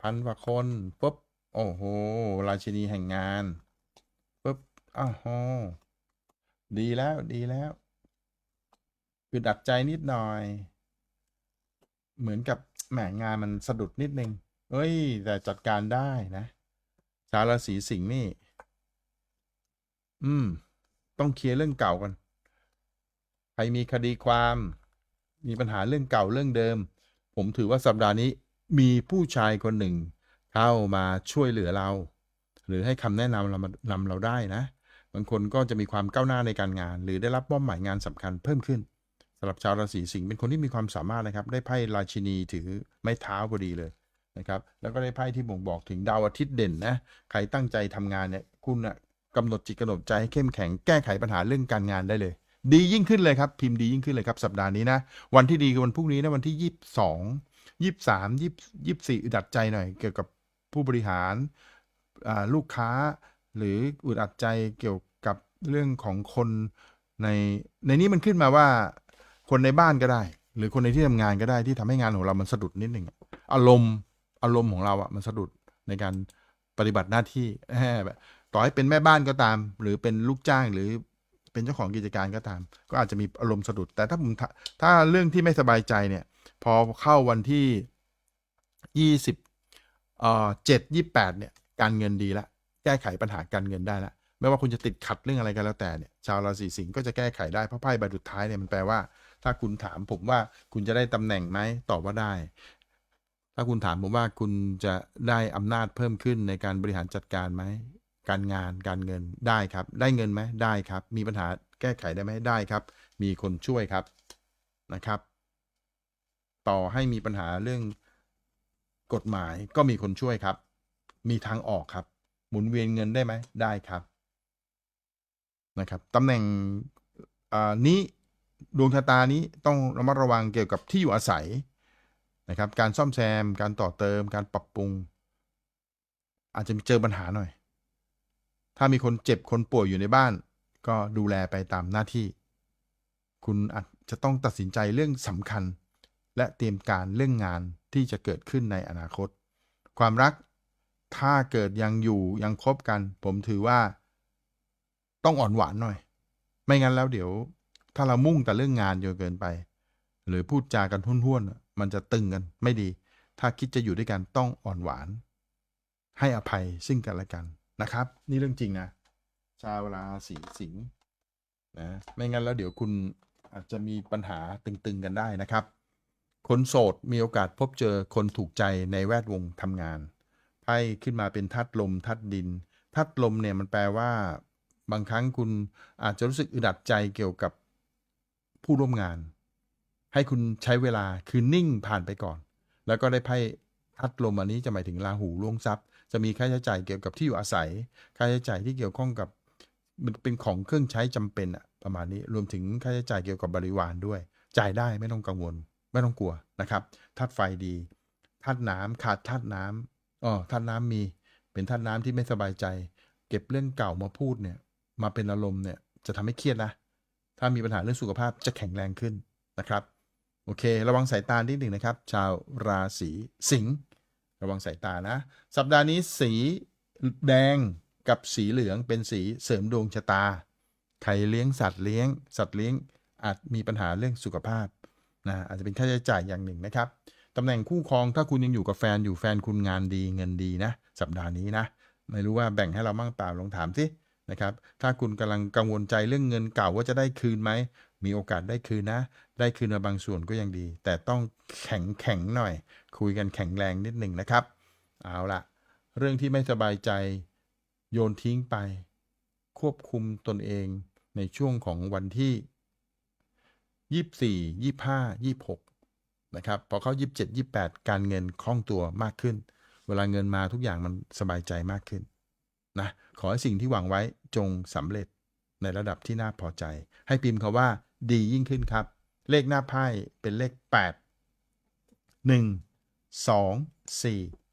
พันกว่าคนปุ๊บโอ้โห ราชินีแห่งงานปุ๊บอ้าวโหดีแล้วดีแล้วคือดัดใจนิดหน่อย เหมือนกับแหมงานมันสะดุดนิดนึงเอ้ย แต่จัดการได้นะชาวราศีสิงห์นี่ อืม ต้องเคลียร์เรื่องเก่ากันใครมีคดีความ มีปัญหาเรื่องเก่าเรื่องเดิม ผมถือว่าสัปดาห์นี้ มีผู้ชายคนหนึ่ง เข้ามาช่วยเหลือเรา หรือให้คำแนะนำเรานำเราได้นะ บางคนก็จะมีความก้าวหน้าในการงาน หรือได้รับมอบหมายงานสำคัญเพิ่มขึ้นสำหรับชาวราศีสิงห์เป็นคนที่มีความสามารถนะครับ ได้ไพ่ราชินีถือไม้เท้าพอดีเลยนะครับ แล้วก็ได้ไพ่ที่บ่งบอกถึงดาวอาทิตย์เด่นนะ ใครตั้งใจทำงานเนี่ย คุณนะกำหนดจิตกำหนดใจให้เข้มแข็งแก้ไขปัญหาเรื่องการงานได้เลย ดียิ่งขึ้นเลยครับ พิมพ์ดียิ่งขึ้นเลยครับสัปดาห์นี้นะ วันที่ดีคือวันพรุ่งนี้นะวันที่ยี่สิบสอง ยี่สามยี่ยี่สี่อึดอัดใจหน่อยเกี่ยวกับผู้บริหารลูกค้า หรืออึดอัดใจเกี่ยวกับเรื่องของคนในในนี้มันขึ้นมาว่าคนในบ้านก็ได้ หรือคนในที่ทำงานก็ได้ที่ทำให้งานของเรามันสะดุดนิดหนึ่งอารมณ์อารมณ์ของเราอะมันสะดุดในการปฏิบัติหน้าที่แบบต่อให้เป็นแม่บ้านก็ตาม หรือเป็นลูกจ้างหรือเป็นเจ้าของกิจการก็ตาม ก็อาจจะมีอารมณ์สะดุด แต่ถ้าผมถ้าถ้าเรื่องที่ไม่สบายใจเนี่ย อเข้าวันที่ยี่สิบเอ่อเจ็ดยี่แปดเนี่ยการเงินดีละแก้ไขปัญหาการเงินได้ละไม่ว่าคุณจะติดขัดเรื่องอะไรก็แล้วแต่เนี่ยชาวราศีสิงห์ก็จะแก้ไขได้เพราะไพ่ใบสุดท้ายเนี่ยมันแปลว่า ถ้าคุณถามผมว่าคุณจะได้ตำแหน่งไหมตอบว่าได้ ถ้าคุณถามผมว่าคุณจะได้อำนาจเพิ่มขึ้นในการบริหารจัดการไหมการงานการเงินได้ครับ ได้เงินไหมได้ครับ มีปัญหาแก้ไขได้ไหมได้ครับ มีคนช่วยครับนะครับ ต่อให้มีปัญหาเรื่องกฎหมายก็มีคนช่วยครับ มีทางออกครับ หมุนเวียนเงินได้ไหมได้ครับนะครับตำแหน่งอ่านี้ดวงชะตานี้ต้องระมัดระวังเกี่ยวกับที่อยู่อาศัยนะครับ การซ่อมแซม การต่อเติม การปรับปรุง อาจจะมีเจอปัญหาหน่อย ถ้ามีคนเจ็บคนป่วยอยู่ในบ้าน ก็ดูแลไปตามหน้าที่ คุณอาจจะต้องตัดสินใจเรื่องสำคัญ และเตรียมการเรื่องงานที่จะเกิดขึ้นในอนาคต ความรักถ้าเกิดยังอยู่ยังคบกัน ผมถือว่า ต้องอ่อนหวานหน่อย ไม่งั้นแล้วเดี๋ยว ถ้าเรามุ่งแต่เรื่องงานเยอะเกินไป หรือพูดจากันห้วนๆมันจะตึงกันไม่ดี ถ้าคิดจะอยู่ด้วยกันต้องอ่อนหวาน ให้อภัยซึ่งกันและกันนะครับ นี่เรื่องจริงนะชาวราศีสิงห์นะไม่งั้นแล้วเดี๋ยวคุณอาจจะมีปัญหาตึงๆกันได้นะครับ คนโสดมีโอกาสพบเจอคนถูกใจในแวดวงทำงาน ไพ่ขึ้นมาเป็นทัดลมทัดดิน ทัดลมเนี่ยมันแปลว่า บางครั้งคุณอาจจะรู้สึกอึดอัดใจเกี่ยวกับผู้ร่วมงาน ให้คุณใช้เวลาคือนิ่งผ่านไปก่อน แล้วก็ได้ไพ่ทัดลมอันนี้จะหมายถึงราหูล่วงทรัพย์ จะมีค่าใช้จ่ายเกี่ยวกับที่อยู่อาศัย ค่าใช้จ่ายที่เกี่ยวข้องกับมันเป็นของเครื่องใช้จำเป็นอะประมาณนี้รวมถึงค่าใช้จ่ายเกี่ยวกับบริวารด้วย จ่ายได้ไม่ต้องกังวล ไม่ต้องกลัวนะครับธาตุไฟดีธาตุน้ำขาดธาตุน้ำอ๋อธาตุน้ำมี เป็นธาตุน้ำที่ไม่สบายใจ เก็บเรื่องเก่ามาพูดเนี่ย มาเป็นอารมณ์เนี่ยจะทำให้เครียดนะ ถ้ามีปัญหาเรื่องสุขภาพจะแข็งแรงขึ้นนะครับ โอเค ระวังสายตานิดหนึ่งนะครับ ชาวราศีสิงห์ระวังสายตานะ สัปดาห์นี้สีแดงกับสีเหลืองเป็นสีเสริมดวงชะตา ใครเลี้ยงสัตว์เลี้ยง สัตว์เลี้ยงอาจมีปัญหาเรื่องสุขภาพ นะอาจจะเป็นค่าใช้จ่ายอย่างหนึ่งนะครับตำแหน่งคู่ครองถ้าคุณยังอยู่กับแฟนอยู่แฟนคุณงานดีเงินดีนะ สัปดาห์นี้นะ ไม่รู้ว่าแบ่งให้เราบ้างเปล่าลองถามสินะครับ ถ้าคุณกำลังกังวลใจเรื่องเงินเก่าว่าจะได้คืนไหม มีโอกาสได้คืนนะ ได้คืนมาบางส่วนก็ยังดี แต่ต้องแข็งแข็งหน่อย คุยกันแข็งแรงนิดหนึ่งนะครับ เอาละเรื่องที่ไม่สบายใจโยนทิ้งไป ควบคุมตนเองในช่วงของวันที่ ยี่สี่ยี่ห้ายี่หกนะครับพอเขายี่สิบเจ็ดยี่แปดการเงินคล่องตัวมากขึ้น เวลาเงินมาทุกอย่างมันสบายใจมากขึ้นนะขอให้สิ่งที่หวังไว้จงสำเร็จในระดับที่น่าพอใจ ให้พิมพ์คาว่าดียิ่งขึ้นครับ เลขหน้าไพ่เป็นเลข 8 1 2 4